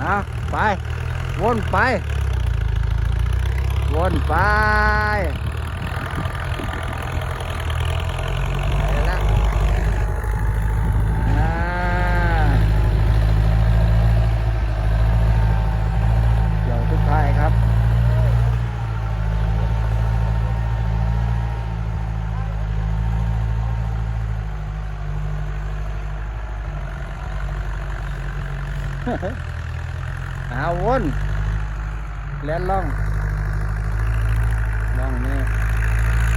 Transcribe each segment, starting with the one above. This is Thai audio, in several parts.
อาไป วนไป วนไปไปละอ่า เดี๋ยวทุกทายครับเอาวนแล่นล่องล่องนี่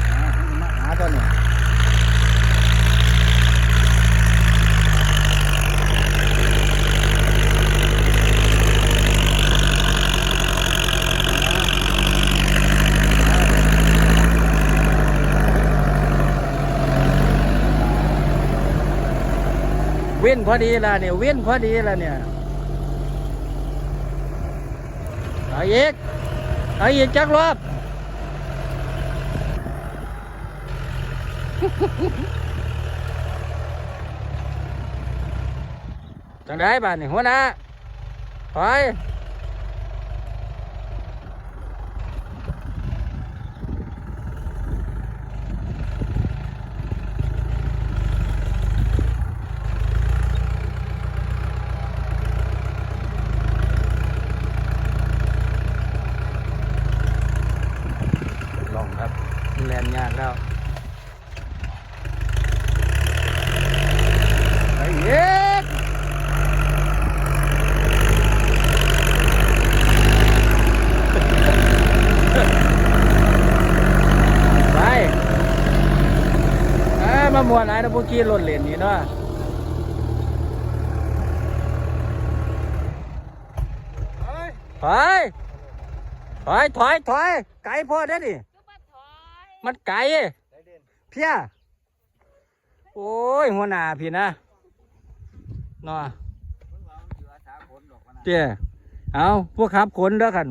หามาหาตัวนี้เว้นพอดีละเนี่ยเว้นพอดีละเนี่ย เอาอีกเอาอีกจักรอบ จังได้บ้านนี่หัวหน้าไปลองครับ แลนยากแล้วไปอีกไปเอ้ยมามวนไอ้นะพวกกี้รถเหรียญนี่เนาะถอยถอยถอยถอยไกลพอได้ดิ มันไกลเพี้ยโอ้ยหัวหน้าพี่นะเนาะเจ้เอาพวกขับขนเด้อกัน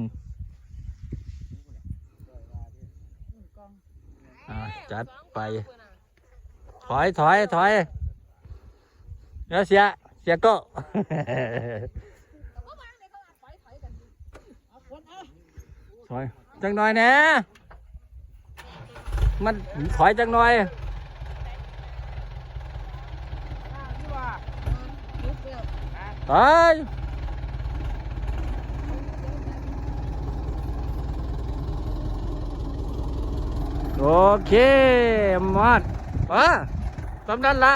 อ่าจัดไป ถอยถอยถอยเดี๋ยวเสีย เสียก็ถอยจังหน่อยแหนะ มันถอยจังหน่อยถอยโอเคหมดอะสำนั้นละ